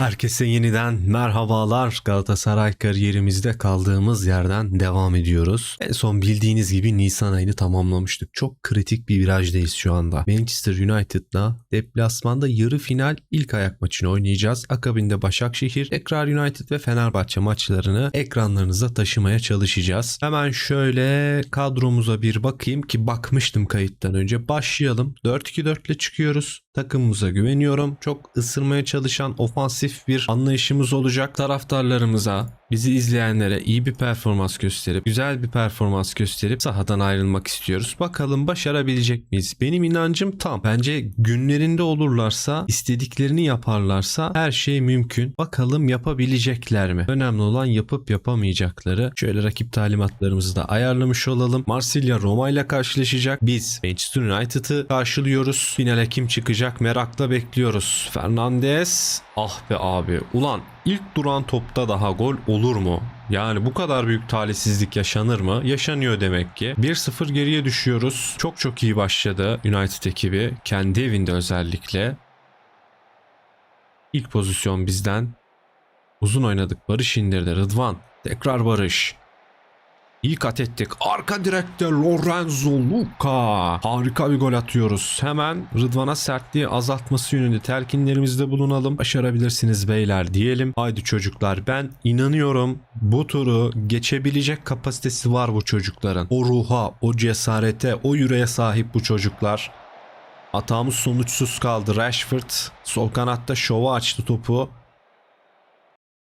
Herkese yeniden merhabalar. Galatasaray kariyerimizde kaldığımız yerden devam ediyoruz. En son bildiğiniz gibi Nisan ayını tamamlamıştık. Çok kritik bir virajdayız şu anda. Manchester United'la deplasmanda yarı final ilk ayak maçını oynayacağız. Akabinde Başakşehir, tekrar United ve Fenerbahçe maçlarını ekranlarınıza taşımaya çalışacağız. Hemen şöyle kadromuza bir bakayım ki bakmıştım kayıttan önce. Başlayalım. 4-2-4 ile çıkıyoruz. Takımımıza güveniyorum. Çok ısırmaya çalışan ofansif bir anlayışımız olacak. Taraftarlarımıza, bizi izleyenlere iyi bir performans gösterip, güzel bir performans gösterip sahadan ayrılmak istiyoruz. Bakalım başarabilecek miyiz? Benim inancım tam. Bence günlerinde olurlarsa, istediklerini yaparlarsa her şey mümkün. Bakalım yapabilecekler mi? Önemli olan yapıp yapamayacakları. Şöyle rakip talimatlarımızı da ayarlamış olalım. Marsilya Roma ile karşılaşacak. Biz Manchester United'ı karşılıyoruz. Finale kim çıkacak merakla bekliyoruz. Fernandes. Ah be abi. Ulan ilk duran topta daha gol olur mu? Yani bu kadar büyük talihsizlik yaşanır mı? Yaşanıyor demek ki. 1-0 geriye düşüyoruz. Çok çok iyi başladı United ekibi. Kendi evinde özellikle. İlk pozisyon bizden. Uzun oynadık. Barış indirdi. Rıdvan. Tekrar Barış. İyi kat ettik. Arka direkte Lorenzo Luca. Harika bir gol atıyoruz. Hemen Rıdvan'a sertliği azaltması yönünde telkinlerimizde bulunalım. Başarabilirsiniz beyler diyelim. Haydi çocuklar ben inanıyorum bu turu geçebilecek kapasitesi var bu çocukların. O ruha, o cesarete, o yüreğe sahip bu çocuklar. Hatamız sonuçsuz kaldı. Rashford sol kanatta şova açtı topu.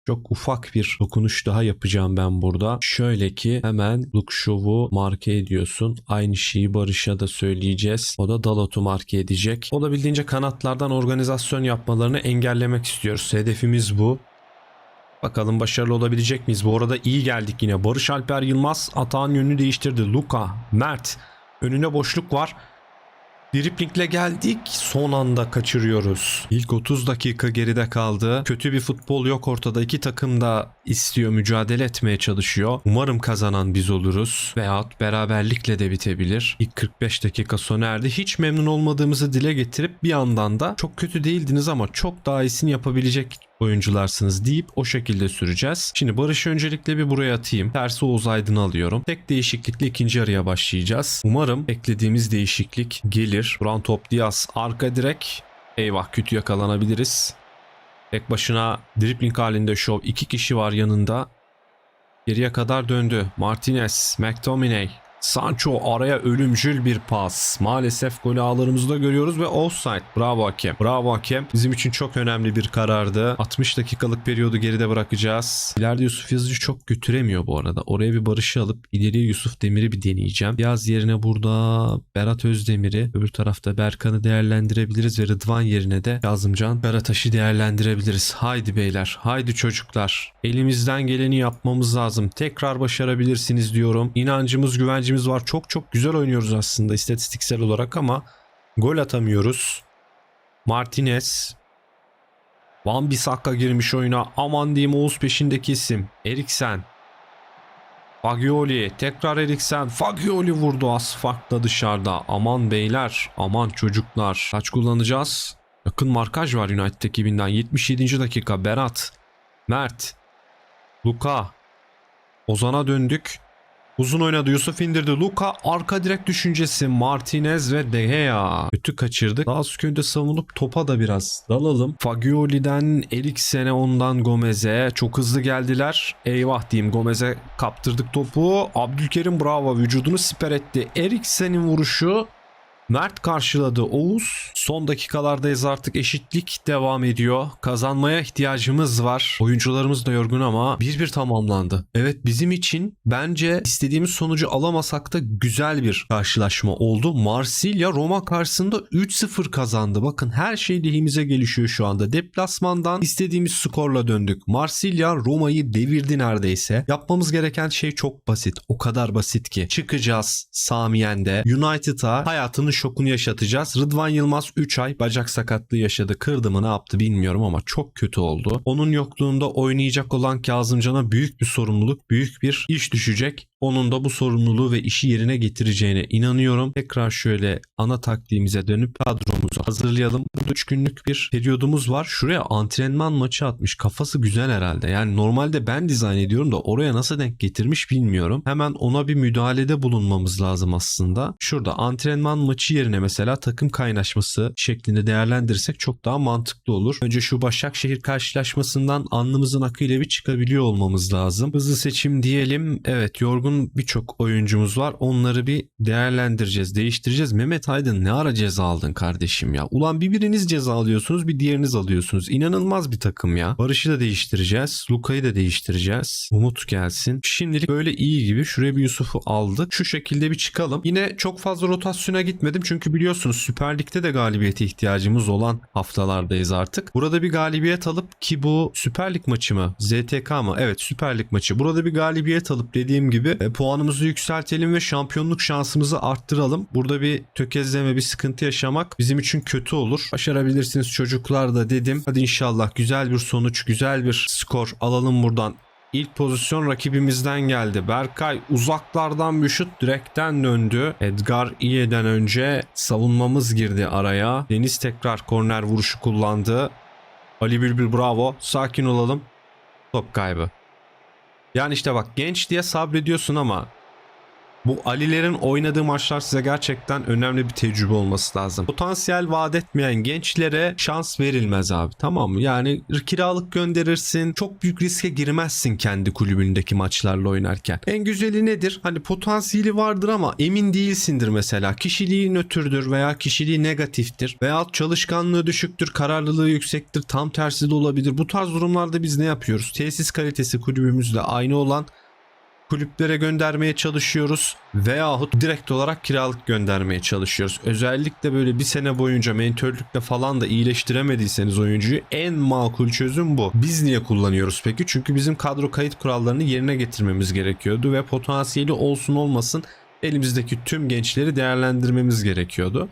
Çok ufak bir dokunuş daha yapacağım ben burada. Şöyle ki hemen Luke Shaw'u marke ediyorsun. Aynı şeyi Barış'a da söyleyeceğiz. O da Dalot'u marke edecek. Olabildiğince kanatlardan organizasyon yapmalarını engellemek istiyoruz. Hedefimiz bu. Bakalım başarılı olabilecek miyiz? Bu arada iyi geldik yine. Barış Alper Yılmaz atağın yönünü değiştirdi. Luka, Mert. Önüne boşluk var. Driplingle geldik. Son anda kaçırıyoruz. İlk 30 dakika geride kaldı. Kötü bir futbol yok ortada. İki takım da istiyor, mücadele etmeye çalışıyor. Umarım kazanan biz oluruz. Veyahut beraberlikle de bitebilir. İlk 45 dakika sona erdi. Hiç memnun olmadığımızı dile getirip bir yandan da çok kötü değildiniz ama çok daha iyisini yapabilecek oyuncularsınız deyip o şekilde süreceğiz. Şimdi Barış'ı öncelikle bir buraya atayım. Tersi Oğuz Aydın'ı alıyorum. Tek değişiklikle ikinci yarıya başlayacağız. Umarım beklediğimiz değişiklik gelir. Duran top Diaz arka direk. Eyvah kötü yakalanabiliriz. Tek başına dribbling halinde şov. iki kişi var yanında. Geriye kadar döndü. Martinez, McTominay, Sancho araya ölümcül bir pas. Maalesef golü ağlarımızda görüyoruz ve offside. Bravo hakem. Bravo hakem. Bizim için çok önemli bir karardı. 60 dakikalık periyodu geride bırakacağız. İleride Yusuf Yazıcı çok götüremiyor bu arada. Oraya bir Barış'ı alıp ileriye Yusuf Demir'i bir deneyeceğim. Yaz yerine burada Berat Özdemir'i, öbür tarafta Berkan'ı değerlendirebiliriz ve Rıdvan yerine de Kazımcan Berataş'ı değerlendirebiliriz. Haydi beyler, haydi çocuklar. Elimizden geleni yapmamız lazım. Tekrar başarabilirsiniz diyorum. İnancımız, güvencimiz var. Çok çok güzel oynuyoruz aslında istatistiksel olarak ama gol atamıyoruz. Martinez Van Bissaka girmiş oyuna. Aman diyeyim Oğuz peşindeki isim. Eriksen. Fagioli. Tekrar Eriksen. Fagioli vurdu az farkla dışarıda. Aman beyler. Aman çocuklar. Kaç kullanacağız? Yakın markaj var United ekibinden. 77. dakika. Berat. Mert. Luka. Ozan'a döndük. Uzun oynadı Yusuf indirdi. Luka arka direk düşüncesi. Martinez ve De Gea. Kötü kaçırdık. Daha köyde savunup topa da biraz dalalım. Fagioli'den Eriksen'e ondan Gomez'e. Çok hızlı geldiler. Eyvah diyeyim Gomez'e kaptırdık topu. Abdülkerim bravo vücudunu siper etti. Eriksen'in vuruşu Mert karşıladı Oğuz. Son dakikalardayız artık eşitlik devam ediyor. Kazanmaya ihtiyacımız var. Oyuncularımız da yorgun ama 1-1 tamamlandı. Evet bizim için bence istediğimiz sonucu alamasak da güzel bir karşılaşma oldu. Marsilya Roma karşısında 3-0 kazandı. Bakın her şey lehimize gelişiyor şu anda. Deplasmandan istediğimiz skorla döndük. Marsilya Roma'yı devirdi neredeyse. Yapmamız gereken şey çok basit. O kadar basit ki. Çıkacağız Samiyen'de. United'a hayatını şokunu yaşatacağız. Rıdvan Yılmaz 3 ay bacak sakatlığı yaşadı. Kırdı mı ne yaptı bilmiyorum ama çok kötü oldu. Onun yokluğunda oynayacak olan Kazımcan'a büyük bir sorumluluk, büyük bir iş düşecek. Onun da bu sorumluluğu ve işi yerine getireceğine inanıyorum. Tekrar şöyle ana taktiğimize dönüp kadromuzu hazırlayalım. 3 günlük bir periyodumuz var. Şuraya antrenman maçı atmış. Kafası güzel herhalde. Yani normalde ben dizayn ediyorum da oraya nasıl denk getirmiş bilmiyorum. Hemen ona bir müdahalede bulunmamız lazım aslında. Şurada antrenman maçı yerine mesela takım kaynaşması şeklinde değerlendirirsek çok daha mantıklı olur. Önce şu Başakşehir karşılaşmasından alnımızın akıyla bir çıkabiliyor olmamız lazım. Hızlı seçim diyelim. Evet yorgun birçok oyuncumuz var. Onları bir değerlendireceğiz, değiştireceğiz. Mehmet Aydın ne ara ceza aldın kardeşim ya? Ulan bir biriniz ceza alıyorsunuz bir diğeriniz alıyorsunuz. İnanılmaz bir takım ya. Barış'ı da değiştireceğiz. Luka'yı da değiştireceğiz. Umut gelsin. Şimdilik böyle iyi gibi. Şuraya bir Yusuf'u aldık. Şu şekilde bir çıkalım. Yine çok fazla rotasyona gitmedim. Çünkü biliyorsunuz Süper Lig'de de galibiyete ihtiyacımız olan haftalardayız artık. Burada bir galibiyet alıp ki bu Süper Lig maçı mı? ZTK mı? Evet Süper Lig maçı. Burada bir galibiyet alıp dediğim gibi e, puanımızı yükseltelim ve şampiyonluk şansımızı arttıralım. Burada bir tökezleme, bir sıkıntı yaşamak bizim için kötü olur. Başarabilirsiniz çocuklar da dedim. Hadi inşallah güzel bir sonuç, güzel bir skor alalım buradan. İlk pozisyon rakibimizden geldi. Berkay uzaklardan bir şut direkten döndü. Edgar İye'den önce savunmamız girdi araya. Deniz tekrar korner vuruşu kullandı. Ali Bülbül bravo. Sakin olalım. Top kaybı. Yani işte bak genç diye sabrediyorsun ama bu Ali'lerin oynadığı maçlar size gerçekten önemli bir tecrübe olması lazım. Potansiyel vaat etmeyen gençlere şans verilmez abi tamam mı? Yani kiralık gönderirsin. Çok büyük riske girmezsin kendi kulübündeki maçlarla oynarken. En güzeli nedir? Hani potansiyeli vardır ama emin değilsindir mesela. Kişiliği nötrdür veya kişiliği negatiftir. Veya çalışkanlığı düşüktür, kararlılığı yüksektir. Tam tersi de olabilir. Bu tarz durumlarda biz ne yapıyoruz? Tesis kalitesi kulübümüzle aynı olan kulüplere göndermeye çalışıyoruz veyahut direkt olarak kiralık göndermeye çalışıyoruz. Özellikle böyle bir sene boyunca mentörlükle falan da iyileştiremediyseniz oyuncuyu en makul çözüm bu. Biz niye kullanıyoruz peki? Çünkü bizim kadro kayıt kurallarını yerine getirmemiz gerekiyordu ve potansiyeli olsun olmasın elimizdeki tüm gençleri değerlendirmemiz gerekiyordu.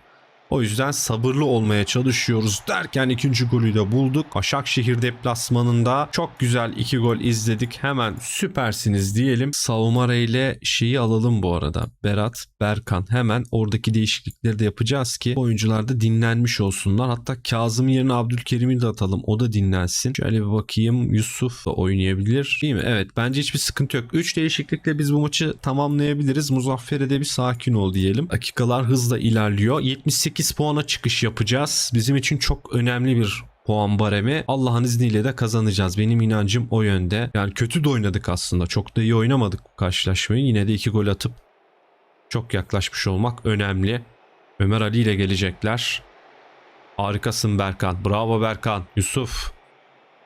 O yüzden sabırlı olmaya çalışıyoruz derken ikinci golü de bulduk. Başakşehir deplasmanında çok güzel iki gol izledik. Hemen süpersiniz diyelim. Savumara ile şeyi alalım bu arada. Berat, Berkan hemen oradaki değişiklikleri de yapacağız ki oyuncular da dinlenmiş olsunlar. Hatta Kazım yerine Abdülkerim'i de atalım. O da dinlensin. Şöyle bir bakayım. Yusuf da oynayabilir. Değil mi? Evet bence hiçbir sıkıntı yok. 3 değişiklikle biz bu maçı tamamlayabiliriz. Muzaffer'e de bir sakin ol diyelim. Dakikalar hızla ilerliyor. 78 puana çıkış yapacağız. Bizim için çok önemli bir puan baremi. Allah'ın izniyle de kazanacağız. Benim inancım o yönde. Yani kötü de oynadık aslında. Çok da iyi oynamadık bu karşılaşmayı. Yine de iki gol atıp çok yaklaşmış olmak önemli. Ömer Ali ile gelecekler. Harikasın Berkan. Bravo Berkan. Yusuf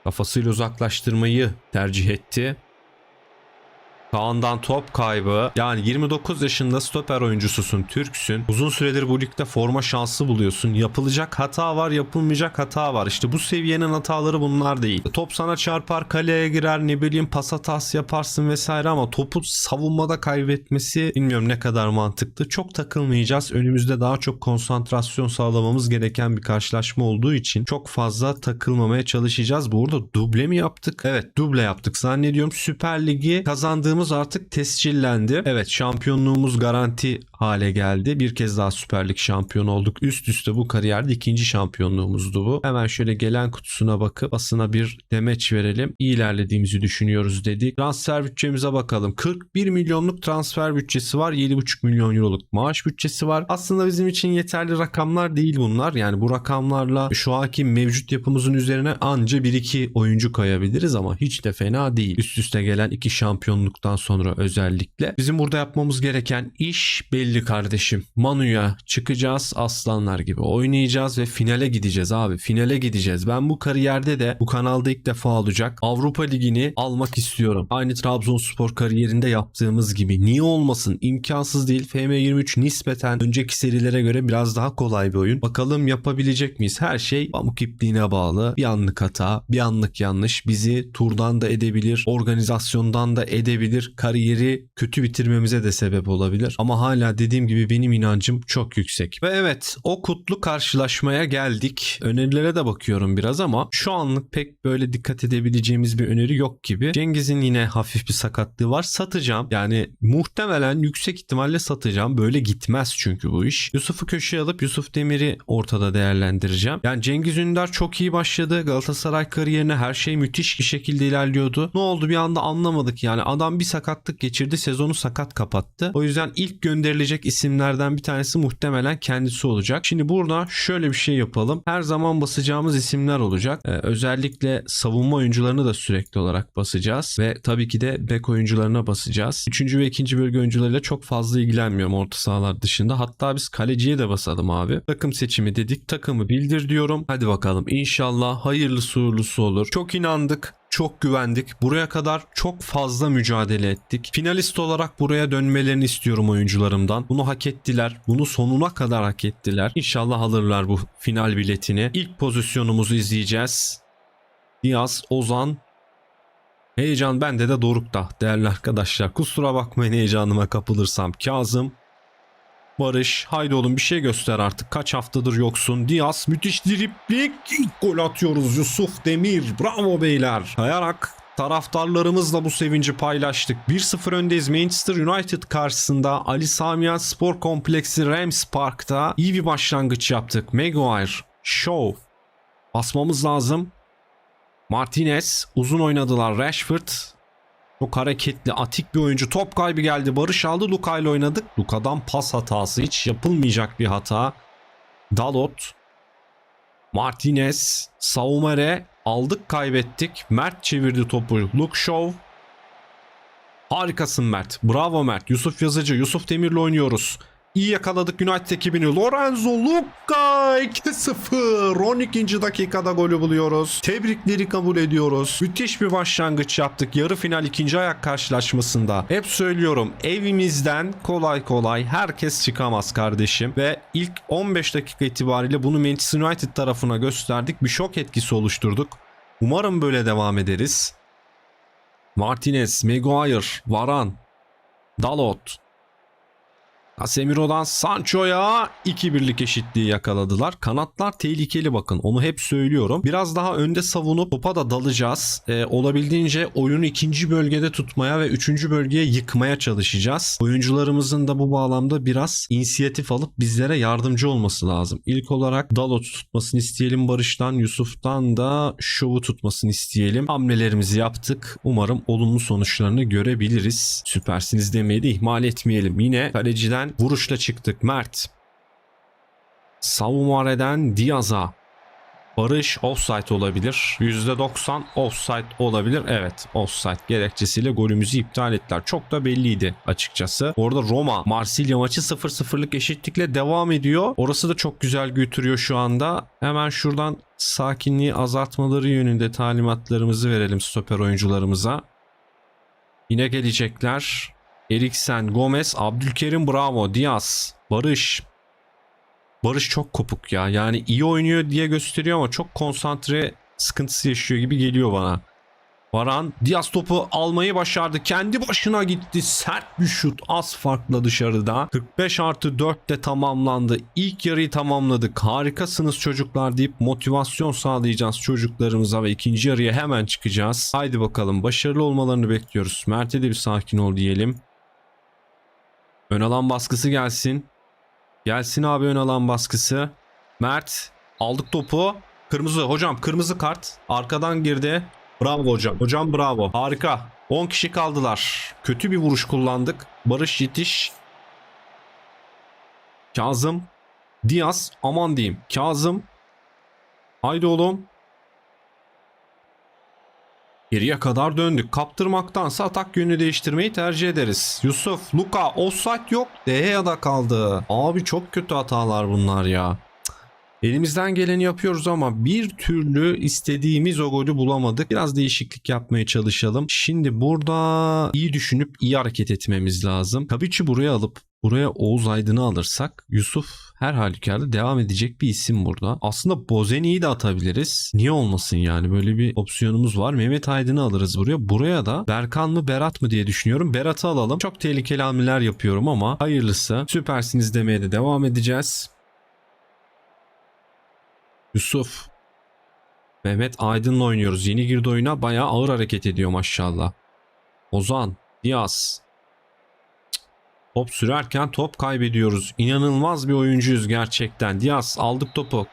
kafasıyla uzaklaştırmayı tercih etti. Kaan'dan top kaybı. Yani 29 yaşında stoper oyuncususun, Türksün. Uzun süredir bu ligde forma şansı buluyorsun. Yapılacak hata var, yapılmayacak hata var. İşte bu seviyenin hataları bunlar değil. Top sana çarpar, kaleye girer, ne bileyim pas hatası yaparsın vesaire ama topu savunmada kaybetmesi bilmiyorum ne kadar mantıklı. Çok takılmayacağız. Önümüzde daha çok konsantrasyon sağlamamız gereken bir karşılaşma olduğu için çok fazla takılmamaya çalışacağız. Bu arada duble mi yaptık? Evet duble yaptık. Zannediyorum Süper Ligi kazandığımız artık tescillendi. Evet şampiyonluğumuz garanti hale geldi. Bir kez daha Süper Lig şampiyonu olduk. Üst üste bu kariyerde ikinci şampiyonluğumuzdu bu. Hemen şöyle gelen kutusuna bakıp basına bir demeç verelim. İyi ilerlediğimizi düşünüyoruz dedik. Transfer bütçemize bakalım. 41 milyonluk transfer bütçesi var. 7,5 milyon euroluk maaş bütçesi var. Aslında bizim için yeterli rakamlar değil bunlar. Yani bu rakamlarla şu anki mevcut yapımızın üzerine anca 1-2 oyuncu koyabiliriz ama hiç de fena değil. Üst üste gelen iki şampiyonluktan sonra özellikle. Bizim burada yapmamız gereken iş belli kardeşim. Manu'ya çıkacağız aslanlar gibi oynayacağız ve finale gideceğiz abi. Finale gideceğiz. Ben bu kariyerde de bu kanalda ilk defa olacak. Avrupa Ligi'ni almak istiyorum. Aynı Trabzonspor kariyerinde yaptığımız gibi. Niye olmasın? İmkansız değil. FM23 nispeten önceki serilere göre biraz daha kolay bir oyun. Bakalım yapabilecek miyiz? Her şey pamuk ipliğine bağlı. Bir anlık hata, bir anlık yanlış bizi turdan da edebilir, organizasyondan da edebilir. Kariyeri kötü bitirmemize de sebep olabilir. Ama hala dediğim gibi benim inancım çok yüksek. Ve evet o kutlu karşılaşmaya geldik. Önerilere de bakıyorum biraz ama şu anlık pek böyle dikkat edebileceğimiz bir öneri yok gibi. Cengiz'in yine hafif bir sakatlığı var. Satacağım. Yani muhtemelen yüksek ihtimalle satacağım. Böyle gitmez çünkü bu iş. Yusuf'u köşeye alıp Yusuf Demir'i ortada değerlendireceğim. Yani Cengiz Ünder çok iyi başladı. Galatasaray kariyerine her şey müthiş bir şekilde ilerliyordu. Ne oldu bir anda anlamadık yani. Adam bir sakatlık geçirdi. Sezonu sakat kapattı. O yüzden ilk gönderilecek isimlerden bir tanesi muhtemelen kendisi olacak. Şimdi burada şöyle bir şey yapalım. Her zaman basacağımız isimler olacak. Ee, özellikle savunma oyuncularını da sürekli olarak basacağız. Ve tabii ki de bek oyuncularına basacağız. Üçüncü ve ikinci bölge oyuncularıyla çok fazla ilgilenmiyorum orta sahalar dışında. Hatta biz kaleciye de basalım abi. Takım seçimi dedik. Takımı bildir diyorum. Hadi bakalım. İnşallah hayırlısı uğurlusu olur. Çok inandık. Çok güvendik. Buraya kadar çok fazla mücadele ettik. Finalist olarak buraya dönmelerini istiyorum oyuncularımdan. Bunu hak ettiler. Bunu sonuna kadar hak ettiler. İnşallah alırlar bu final biletini. İlk pozisyonumuzu izleyeceğiz. Diaz, Ozan, Heyecan bende de dorukta değerli arkadaşlar. Kusura bakmayın heyecanıma kapılırsam. Kazım, Barış, haydi oğlum bir şey göster artık. Kaç haftadır yoksun. Diaz müthiş driplik. İlk gol atıyoruz Yusuf Demir. Bravo beyler. Kayarak taraftarlarımızla bu sevinci paylaştık. 1-0 öndeyiz Manchester United karşısında Ali Samiyen Spor Kompleksi Rams Park'ta iyi bir başlangıç yaptık. Maguire, Shaw. Basmamız lazım. Martinez uzun oynadılar. Rashford çok hareketli, atik bir oyuncu. Top kaybı geldi. Barış aldı. Luka ile oynadık. Luka'dan pas hatası. Hiç yapılmayacak bir hata. Dalot. Martinez. Saumere. Aldık kaybettik. Mert çevirdi topu. Luke Shaw. Harikasın Mert. Bravo Mert. Yusuf Yazıcı. Yusuf Demir'le oynuyoruz. İyi yakaladık United ekibini. Lorenzo Luca 2-0. 12. dakikada golü buluyoruz. Tebrikleri kabul ediyoruz. Müthiş bir başlangıç yaptık. Yarı final ikinci ayak karşılaşmasında. Hep söylüyorum evimizden kolay kolay herkes çıkamaz kardeşim. Ve ilk 15 dakika itibariyle bunu Manchester United tarafına gösterdik. Bir şok etkisi oluşturduk. Umarım böyle devam ederiz. Martinez, Maguire, Varan, Dalot, Casemiro'dan Sancho'ya 2-1'lik eşitliği yakaladılar. Kanatlar tehlikeli bakın. Onu hep söylüyorum. Biraz daha önde savunup topa da dalacağız. Ee, olabildiğince oyunu ikinci bölgede tutmaya ve üçüncü bölgeye yıkmaya çalışacağız. Oyuncularımızın da bu bağlamda biraz inisiyatif alıp bizlere yardımcı olması lazım. İlk olarak Dalot tutmasını isteyelim Barış'tan. Yusuf'tan da Şov'u tutmasını isteyelim. Hamlelerimizi yaptık. Umarım olumlu sonuçlarını görebiliriz. Süpersiniz demeyi de ihmal etmeyelim. Yine kaleciden vuruşla çıktık. Mert. Savumare'den Diaz'a. Barış offside olabilir. %90 offside olabilir. Evet offside gerekçesiyle golümüzü iptal ettiler. Çok da belliydi açıkçası. Orada Roma Marsilya maçı 0-0'lık eşitlikle devam ediyor. Orası da çok güzel götürüyor şu anda. Hemen şuradan sakinliği azaltmaları yönünde talimatlarımızı verelim stoper oyuncularımıza. Yine gelecekler. Eriksen, Gomez, Abdülkerim Bravo, Diaz, Barış. Barış çok kopuk ya. Yani iyi oynuyor diye gösteriyor ama çok konsantre sıkıntısı yaşıyor gibi geliyor bana. Varan Diaz topu almayı başardı. Kendi başına gitti. Sert bir şut. Az farkla dışarıda. 45 artı 4 de tamamlandı. İlk yarıyı tamamladık. Harikasınız çocuklar deyip motivasyon sağlayacağız çocuklarımıza ve ikinci yarıya hemen çıkacağız. Haydi bakalım başarılı olmalarını bekliyoruz. Mert'e de bir sakin ol diyelim. Ön alan baskısı gelsin. Gelsin abi ön alan baskısı. Mert aldık topu. Kırmızı hocam kırmızı kart. Arkadan girdi. Bravo hocam. Hocam bravo. Harika. 10 kişi kaldılar. Kötü bir vuruş kullandık. Barış yetiş. Kazım. Diaz. Aman diyeyim. Kazım. Haydi oğlum. Geriye kadar döndük. Kaptırmaktansa atak yönünü değiştirmeyi tercih ederiz. Yusuf, Luka, offside yok. Deheya'da kaldı. Abi çok kötü hatalar bunlar ya. Elimizden geleni yapıyoruz ama bir türlü istediğimiz o golü bulamadık. Biraz değişiklik yapmaya çalışalım. Şimdi burada iyi düşünüp iyi hareket etmemiz lazım. Kabiç'i buraya alıp buraya Oğuz Aydın'ı alırsak Yusuf Her halükarda devam edecek bir isim burada. Aslında Bozeni'yi de atabiliriz. Niye olmasın yani böyle bir opsiyonumuz var. Mehmet Aydın'ı alırız buraya. Buraya da Berkan mı Berat mı diye düşünüyorum. Berat'ı alalım. Çok tehlikeli hamleler yapıyorum ama hayırlısı. Süpersiniz demeye de devam edeceğiz. Yusuf. Mehmet Aydın'la oynuyoruz. Yeni girdi oyuna. Bayağı ağır hareket ediyor maşallah. Ozan. Diaz. Top sürerken top kaybediyoruz. İnanılmaz bir oyuncuyuz gerçekten. Diaz aldık topu.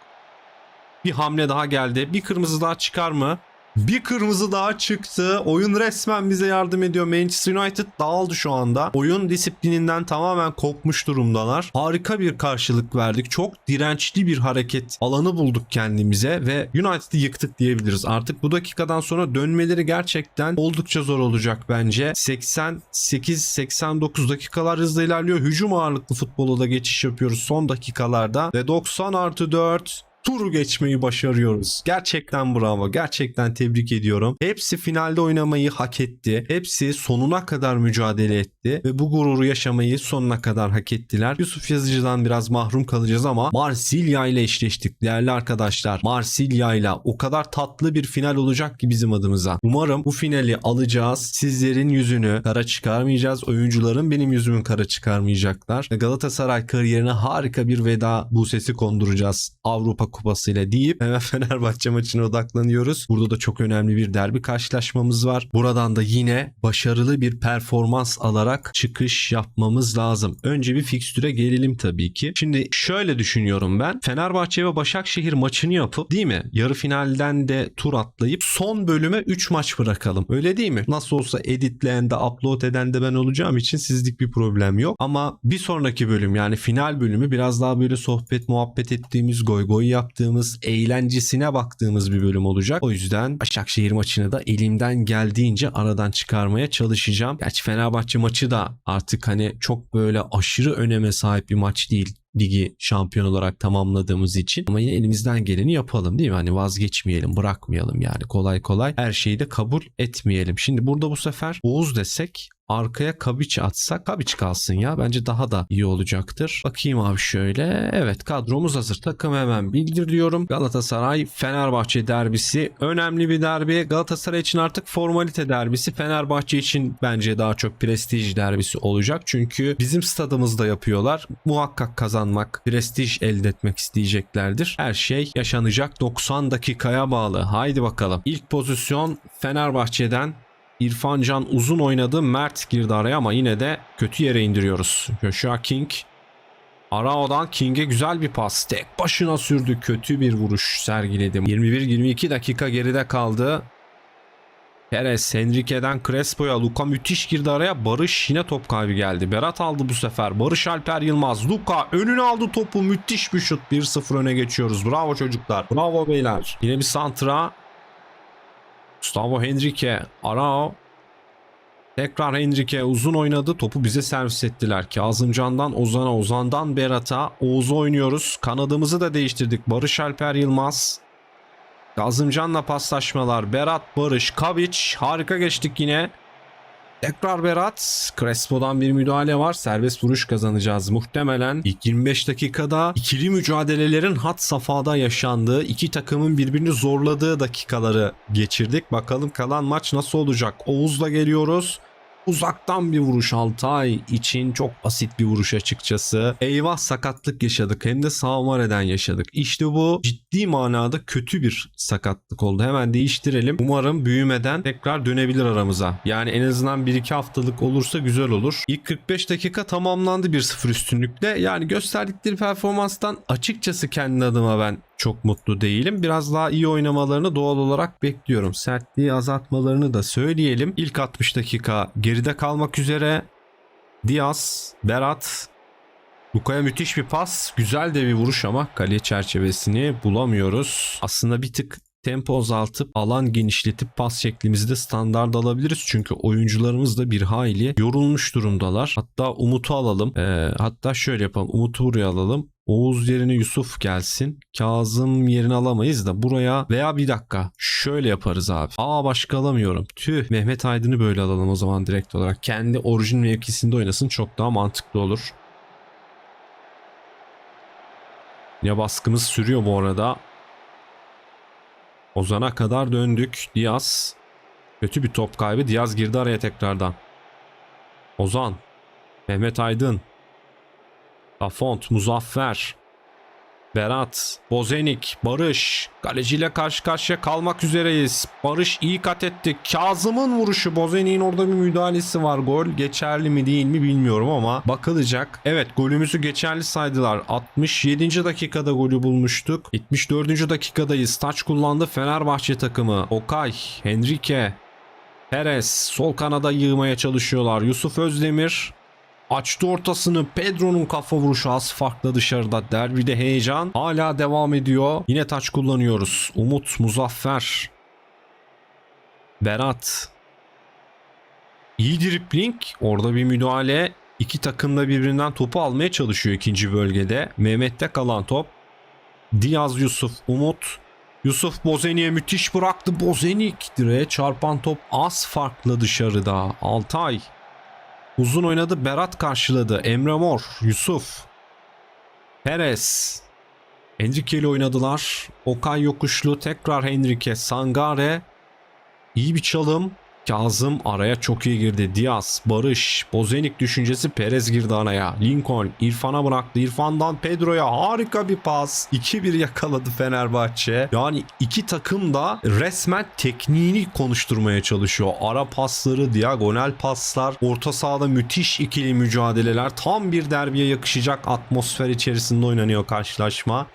Bir hamle daha geldi. Bir kırmızı daha çıkar mı? Bir kırmızı daha çıktı. Oyun resmen bize yardım ediyor. Manchester United dağıldı şu anda. Oyun disiplininden tamamen kopmuş durumdalar. Harika bir karşılık verdik. Çok dirençli bir hareket alanı bulduk kendimize ve United'ı yıktık diyebiliriz. Artık bu dakikadan sonra dönmeleri gerçekten oldukça zor olacak bence. 88-89 dakikalar hızla ilerliyor. Hücum ağırlıklı futbola da geçiş yapıyoruz son dakikalarda ve 90 artı 4 turu geçmeyi başarıyoruz. Gerçekten bravo. Gerçekten tebrik ediyorum. Hepsi finalde oynamayı hak etti. Hepsi sonuna kadar mücadele etti ve bu gururu yaşamayı sonuna kadar hak ettiler. Yusuf Yazıcı'dan biraz mahrum kalacağız ama Marsilya ile eşleştik değerli arkadaşlar. Marsilya ile o kadar tatlı bir final olacak ki bizim adımıza. Umarım bu finali alacağız. Sizlerin yüzünü kara çıkarmayacağız. Oyuncuların benim yüzümün kara çıkarmayacaklar. Galatasaray kariyerine harika bir veda bu sesi konduracağız. Avrupa Kupası'yla deyip hemen Fenerbahçe maçına odaklanıyoruz. Burada da çok önemli bir derbi karşılaşmamız var. Buradan da yine başarılı bir performans alarak çıkış yapmamız lazım. Önce bir fikstüre gelelim tabii ki. Şimdi şöyle düşünüyorum ben. Fenerbahçe ve Başakşehir maçını yapıp değil mi? Yarı finalden de tur atlayıp son bölüme 3 maç bırakalım. Öyle değil mi? Nasıl olsa editleyen de upload eden de ben olacağım için sizlik bir problem yok. Ama bir sonraki bölüm yani final bölümü biraz daha böyle sohbet muhabbet ettiğimiz goy goy yaptığımız eğlencesine baktığımız bir bölüm olacak. O yüzden Başakşehir maçını da elimden geldiğince aradan çıkarmaya çalışacağım. Gerçi Fenerbahçe maçı da artık hani çok böyle aşırı öneme sahip bir maç değil ligi şampiyon olarak tamamladığımız için ama yine elimizden geleni yapalım değil mi? Hani vazgeçmeyelim, bırakmayalım yani kolay kolay her şeyi de kabul etmeyelim. Şimdi burada bu sefer Oğuz desek arkaya Kabiç atsak Kabiç kalsın ya bence daha da iyi olacaktır. Bakayım abi şöyle. Evet kadromuz hazır. Takım hemen bildir diyorum. Galatasaray Fenerbahçe derbisi önemli bir derbi. Galatasaray için artık formalite derbisi. Fenerbahçe için bence daha çok prestij derbisi olacak. Çünkü bizim stadımızda yapıyorlar. Muhakkak kazanmak, prestij elde etmek isteyeceklerdir. Her şey yaşanacak 90 dakikaya bağlı. Haydi bakalım. İlk pozisyon Fenerbahçe'den İrfan Can uzun oynadı. Mert girdi araya ama yine de kötü yere indiriyoruz. Joshua King. Arao'dan King'e güzel bir pas. Tek başına sürdü. Kötü bir vuruş sergiledi. 21-22 dakika geride kaldı. Perez, Henrique'den Crespo'ya. Luka müthiş girdi araya. Barış yine top kaybı geldi. Berat aldı bu sefer. Barış Alper Yılmaz. Luka önüne aldı topu. Müthiş bir şut. 1-0 öne geçiyoruz. Bravo çocuklar. Bravo beyler. Yine bir santra. Gustavo Henrique, Arao. Tekrar Henrique uzun oynadı. Topu bize servis ettiler. Kazımcan'dan Ozan'a, Ozan'dan Berat'a. Oğuz'u oynuyoruz. Kanadımızı da değiştirdik. Barış Alper Yılmaz. Kazımcan'la paslaşmalar. Berat, Barış, Kaviç. Harika geçtik yine. Tekrar Berat. Crespo'dan bir müdahale var. Serbest vuruş kazanacağız muhtemelen. İlk 25 dakikada ikili mücadelelerin hat safhada yaşandığı, iki takımın birbirini zorladığı dakikaları geçirdik. Bakalım kalan maç nasıl olacak? Oğuz'la geliyoruz. Uzaktan bir vuruş Altay için çok basit bir vuruş açıkçası. Eyvah sakatlık yaşadık hem de Savare'den yaşadık. İşte bu ciddi manada kötü bir sakatlık oldu. Hemen değiştirelim. Umarım büyümeden tekrar dönebilir aramıza. Yani en azından 1-2 haftalık olursa güzel olur. İlk 45 dakika tamamlandı 1-0 üstünlükle. Yani gösterdikleri performanstan açıkçası kendi adıma ben çok mutlu değilim. Biraz daha iyi oynamalarını doğal olarak bekliyorum. Sertliği azaltmalarını da söyleyelim. İlk 60 dakika geride kalmak üzere Diaz, Berat, Luka'ya müthiş bir pas. Güzel de bir vuruş ama kale çerçevesini bulamıyoruz. Aslında bir tık tempo azaltıp alan genişletip pas şeklimizi de standart alabiliriz. Çünkü oyuncularımız da bir hayli yorulmuş durumdalar. Hatta Umut'u alalım. Ee, hatta şöyle yapalım. Umut'u buraya alalım. Oğuz yerine Yusuf gelsin. Kazım yerini alamayız da buraya veya bir dakika şöyle yaparız abi. Aa başka alamıyorum. Tüh Mehmet Aydın'ı böyle alalım o zaman direkt olarak. Kendi orijin mevkisinde oynasın çok daha mantıklı olur. Yine baskımız sürüyor bu arada. Ozan'a kadar döndük. Diaz. Kötü bir top kaybı. Diaz girdi araya tekrardan. Ozan. Mehmet Aydın. Lafont. Muzaffer. Berat, Bozenik, Barış. Kaleciyle karşı karşıya kalmak üzereyiz. Barış iyi kat etti. Kazım'ın vuruşu. Bozenik'in orada bir müdahalesi var. Gol geçerli mi değil mi bilmiyorum ama bakılacak. Evet golümüzü geçerli saydılar. 67. dakikada golü bulmuştuk. 74. dakikadayız. Taç kullandı Fenerbahçe takımı. Okay, Henrique, Perez sol kanada yığmaya çalışıyorlar. Yusuf Özdemir Açtı ortasını Pedro'nun kafa vuruşu az farklı dışarıda. Derbide heyecan hala devam ediyor. Yine taç kullanıyoruz. Umut, Muzaffer. Berat. İyi dripling. Orada bir müdahale. İki takım da birbirinden topu almaya çalışıyor ikinci bölgede. Mehmet'te kalan top. Diaz Yusuf, Umut. Yusuf Bozenik'e müthiş bıraktı. Bozenik direğe çarpan top az farklı dışarıda. Altay. Uzun oynadı Berat karşıladı. Emre Mor, Yusuf. Perez. Henrique oynadılar. Okay yokuşlu tekrar Henrique. Sangare. İyi bir çalım. Kazım araya çok iyi girdi. Diaz, Barış, Bozenik düşüncesi Perez girdi araya. Lincoln İrfan'a bıraktı. İrfan'dan Pedro'ya harika bir pas. 2-1 yakaladı Fenerbahçe. Yani iki takım da resmen tekniğini konuşturmaya çalışıyor. Ara pasları, diagonal paslar, orta sahada müthiş ikili mücadeleler. Tam bir derbiye yakışacak atmosfer içerisinde oynanıyor karşılaşma.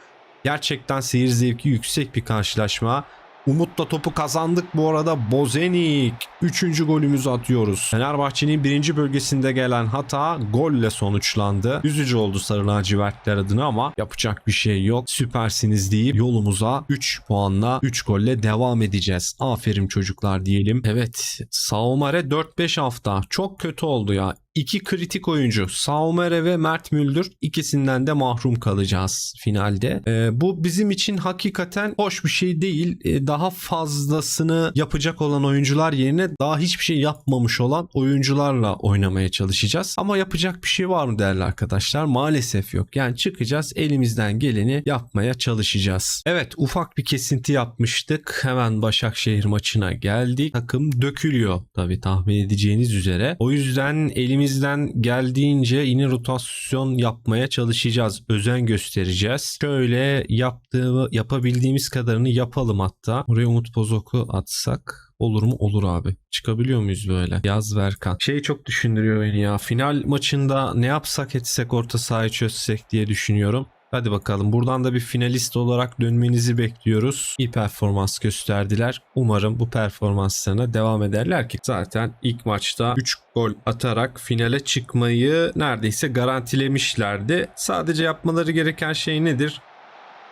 Gerçekten seyir zevki yüksek bir karşılaşma. Umut'la topu kazandık bu arada. Bozenik. Üçüncü golümüzü atıyoruz. Fenerbahçe'nin birinci bölgesinde gelen hata golle sonuçlandı. Üzücü oldu Sarı Lacivertler adına ama yapacak bir şey yok. Süpersiniz deyip yolumuza 3 puanla 3 golle devam edeceğiz. Aferin çocuklar diyelim. Evet. Saumare 4-5 hafta. Çok kötü oldu ya. İki kritik oyuncu Saumere ve Mert Müldür ikisinden de mahrum kalacağız finalde. Ee, bu bizim için hakikaten hoş bir şey değil. Ee, daha fazlasını yapacak olan oyuncular yerine daha hiçbir şey yapmamış olan oyuncularla oynamaya çalışacağız. Ama yapacak bir şey var mı değerli arkadaşlar? Maalesef yok. Yani çıkacağız elimizden geleni yapmaya çalışacağız. Evet ufak bir kesinti yapmıştık. Hemen Başakşehir maçına geldik. Takım dökülüyor tabii tahmin edeceğiniz üzere. O yüzden elimizden geldiğince yine rotasyon yapmaya çalışacağız. Özen göstereceğiz. Şöyle yaptığı, yapabildiğimiz kadarını yapalım hatta. Oraya Umut Bozok'u atsak olur mu? Olur abi. Çıkabiliyor muyuz böyle? Yaz Verkan. Şey çok düşündürüyor beni ya. Final maçında ne yapsak etsek orta sahayı çözsek diye düşünüyorum. Hadi bakalım buradan da bir finalist olarak dönmenizi bekliyoruz. İyi performans gösterdiler. Umarım bu performanslarına devam ederler ki zaten ilk maçta 3 gol atarak finale çıkmayı neredeyse garantilemişlerdi. Sadece yapmaları gereken şey nedir?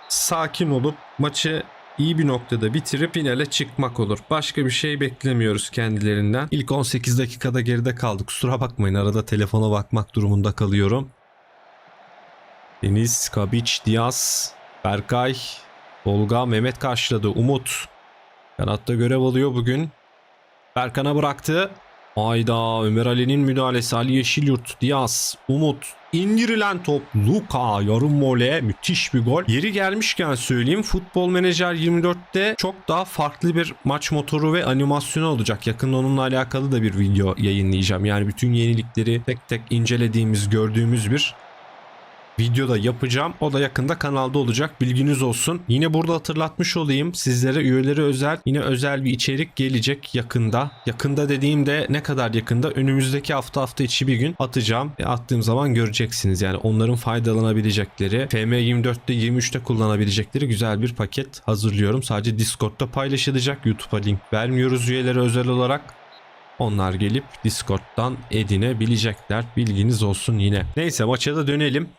Sakin olup maçı iyi bir noktada bitirip finale çıkmak olur. Başka bir şey beklemiyoruz kendilerinden. İlk 18 dakikada geride kaldık. Kusura bakmayın arada telefona bakmak durumunda kalıyorum. Deniz, Kabiç, Diaz, Berkay, Tolga, Mehmet karşıladı. Umut. Kanatta görev alıyor bugün. Berkan'a bıraktı. Ayda Ömer Ali'nin müdahalesi Ali Yeşilyurt, Diaz, Umut. indirilen top Luka yarım vole müthiş bir gol. Yeri gelmişken söyleyeyim Futbol Menajer 24'te çok daha farklı bir maç motoru ve animasyonu olacak. Yakında onunla alakalı da bir video yayınlayacağım. Yani bütün yenilikleri tek tek incelediğimiz gördüğümüz bir videoda yapacağım. O da yakında kanalda olacak. Bilginiz olsun. Yine burada hatırlatmış olayım. Sizlere üyeleri özel yine özel bir içerik gelecek yakında. Yakında dediğimde ne kadar yakında? Önümüzdeki hafta hafta içi bir gün atacağım. E, attığım zaman göreceksiniz. Yani onların faydalanabilecekleri FM24'te 23'te kullanabilecekleri güzel bir paket hazırlıyorum. Sadece Discord'da paylaşılacak. YouTube'a link vermiyoruz üyelere özel olarak. Onlar gelip Discord'dan edinebilecekler. Bilginiz olsun yine. Neyse maça da dönelim.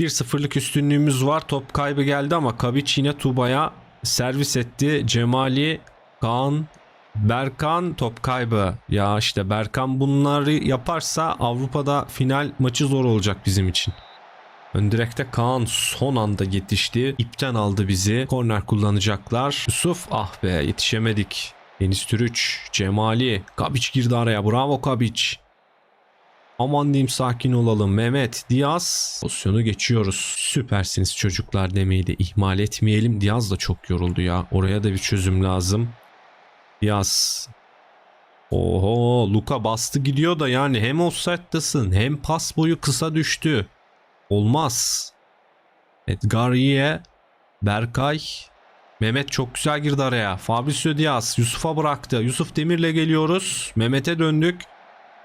1-0'lık üstünlüğümüz var. Top kaybı geldi ama Kabiç yine Tuba'ya servis etti. Cemali, Kaan, Berkan top kaybı. Ya işte Berkan bunları yaparsa Avrupa'da final maçı zor olacak bizim için. Ön direkte Kaan son anda yetişti. İpten aldı bizi. Korner kullanacaklar. Yusuf ah be yetişemedik. Deniz Türüç, Cemali, Kabiç girdi araya. Bravo Kabiç. Aman diyeyim sakin olalım. Mehmet, Diaz. Pozisyonu geçiyoruz. Süpersiniz çocuklar demeyi de ihmal etmeyelim. Diaz da çok yoruldu ya. Oraya da bir çözüm lazım. Diaz. Oho Luka bastı gidiyor da yani hem offside'dasın hem pas boyu kısa düştü. Olmaz. Edgariye, Berkay, Mehmet çok güzel girdi araya. Fabricio Diaz Yusuf'a bıraktı. Yusuf Demir'le geliyoruz. Mehmet'e döndük.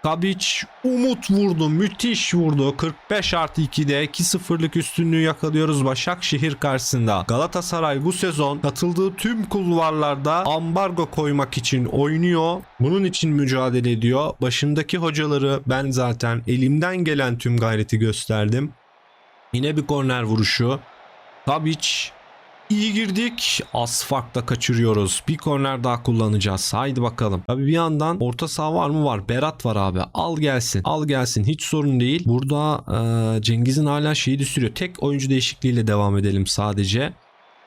Kabic Umut vurdu. Müthiş vurdu. 45 artı 2'de 2-0'lık üstünlüğü yakalıyoruz Başakşehir karşısında. Galatasaray bu sezon katıldığı tüm kulvarlarda ambargo koymak için oynuyor. Bunun için mücadele ediyor. Başındaki hocaları ben zaten elimden gelen tüm gayreti gösterdim. Yine bir korner vuruşu. Kabic İyi girdik. Az farkla kaçırıyoruz. Bir korner daha kullanacağız. Haydi bakalım. Tabi bir yandan orta saha var mı? Var. Berat var abi. Al gelsin. Al gelsin. Hiç sorun değil. Burada e, Cengiz'in hala şeyi düşürüyor. Tek oyuncu değişikliğiyle devam edelim sadece.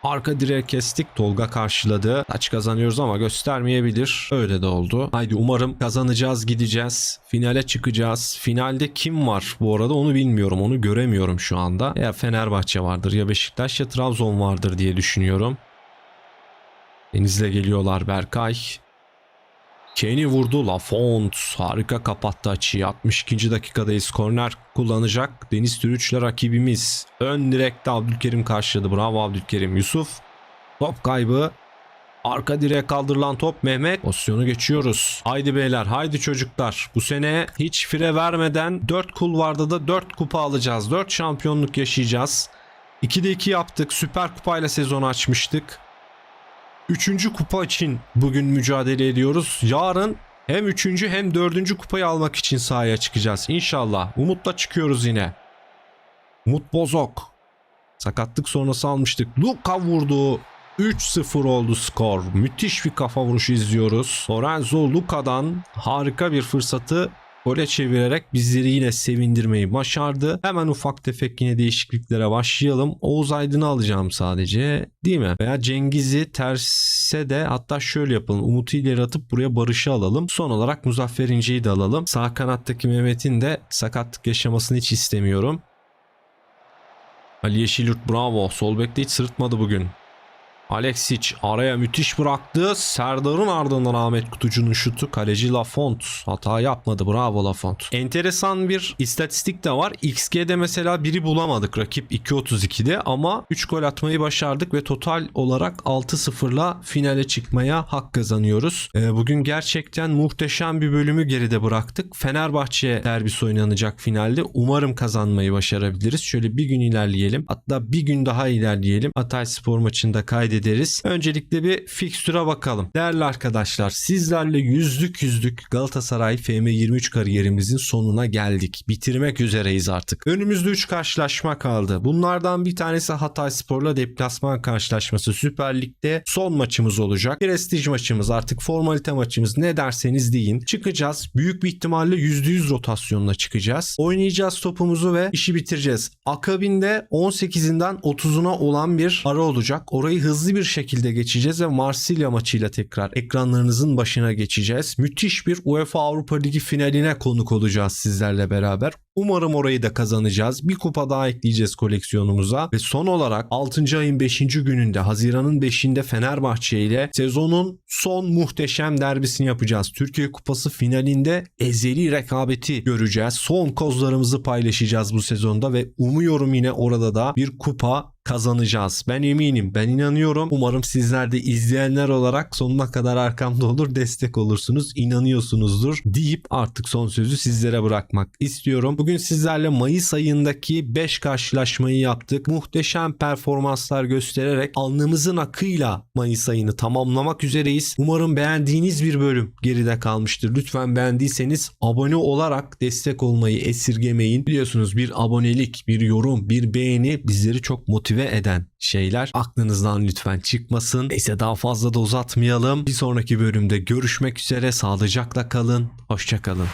Arka direğe kestik. Tolga karşıladı. Taç kazanıyoruz ama göstermeyebilir. Öyle de oldu. Haydi umarım kazanacağız gideceğiz. Finale çıkacağız. Finalde kim var bu arada onu bilmiyorum. Onu göremiyorum şu anda. Ya Fenerbahçe vardır ya Beşiktaş ya Trabzon vardır diye düşünüyorum. Deniz'le geliyorlar Berkay. Kenny vurdu. Lafont harika kapattı açıyı. 62. dakikadayız. Korner kullanacak. Deniz Türüç'le rakibimiz. Ön direkte Abdülkerim karşıladı. Bravo Abdülkerim. Yusuf. Top kaybı. Arka direğe kaldırılan top Mehmet. Pozisyonu geçiyoruz. Haydi beyler haydi çocuklar. Bu sene hiç fire vermeden 4 kulvarda da 4 kupa alacağız. 4 şampiyonluk yaşayacağız. 2'de 2 yaptık. Süper kupayla sezonu açmıştık. Üçüncü kupa için bugün mücadele ediyoruz. Yarın hem üçüncü hem dördüncü kupayı almak için sahaya çıkacağız. İnşallah. Umut'la çıkıyoruz yine. Umut Bozok. Sakatlık sonrası almıştık. Luka vurdu. 3-0 oldu skor. Müthiş bir kafa vuruşu izliyoruz. Lorenzo Luka'dan harika bir fırsatı gole çevirerek bizleri yine sevindirmeyi başardı. Hemen ufak tefek yine değişikliklere başlayalım. Oğuz Aydın'ı alacağım sadece değil mi? Veya Cengiz'i terse de hatta şöyle yapalım. Umut'u ileri atıp buraya Barış'ı alalım. Son olarak Muzaffer İnce'yi de alalım. Sağ kanattaki Mehmet'in de sakatlık yaşamasını hiç istemiyorum. Ali Yeşilyurt bravo. Sol bekte hiç sırıtmadı bugün. Alexic araya müthiş bıraktı. Serdar'ın ardından Ahmet Kutucu'nun şutu. Kaleci Lafont hata yapmadı. Bravo Lafont. Enteresan bir istatistik de var. XG'de mesela biri bulamadık rakip 2.32'de ama 3 gol atmayı başardık ve total olarak 6-0'la finale çıkmaya hak kazanıyoruz. Ee, bugün gerçekten muhteşem bir bölümü geride bıraktık. Fenerbahçe derbisi oynanacak finalde. Umarım kazanmayı başarabiliriz. Şöyle bir gün ilerleyelim. Hatta bir gün daha ilerleyelim. Hatay Spor maçında kaydederiz. Öncelikle bir fikstüre bakalım. Değerli arkadaşlar sizlerle yüzlük yüzlük Galatasaray FM23 kariyerimizin sonuna geldik. Bitirmek üzereyiz artık. Önümüzde 3 karşılaşma kaldı. Bunlardan bir tanesi Hatay Spor'la deplasman karşılaşması. Süper Lig'de son maçımız olacak. Prestij maçımız artık formalite maçımız ne derseniz deyin. Çıkacağız. Büyük bir ihtimalle %100 rotasyonla çıkacağız. Oynayacağız topumuzu ve işi bitireceğiz. Akabinde 18'inden 30'una olan bir ara olacak. Orayı hızlı bir şekilde geçeceğiz ve Marsilya maçıyla tekrar ekranlarınızın başına geçeceğiz. Müthiş bir UEFA Avrupa Ligi finaline konuk olacağız sizlerle beraber. Umarım orayı da kazanacağız. Bir kupa daha ekleyeceğiz koleksiyonumuza. Ve son olarak 6. ayın 5. gününde Haziran'ın 5'inde Fenerbahçe ile sezonun son muhteşem derbisini yapacağız. Türkiye Kupası finalinde ezeli rekabeti göreceğiz. Son kozlarımızı paylaşacağız bu sezonda ve umuyorum yine orada da bir kupa kazanacağız. Ben eminim, ben inanıyorum. Umarım sizler de izleyenler olarak sonuna kadar arkamda olur, destek olursunuz, inanıyorsunuzdur deyip artık son sözü sizlere bırakmak istiyorum. Bugün sizlerle Mayıs ayındaki 5 karşılaşmayı yaptık. Muhteşem performanslar göstererek alnımızın akıyla Mayıs ayını tamamlamak üzereyiz. Umarım beğendiğiniz bir bölüm geride kalmıştır. Lütfen beğendiyseniz abone olarak destek olmayı esirgemeyin. Biliyorsunuz bir abonelik, bir yorum, bir beğeni bizleri çok motive eden şeyler. Aklınızdan lütfen çıkmasın. Neyse daha fazla da uzatmayalım. Bir sonraki bölümde görüşmek üzere. Sağlıcakla kalın. Hoşçakalın.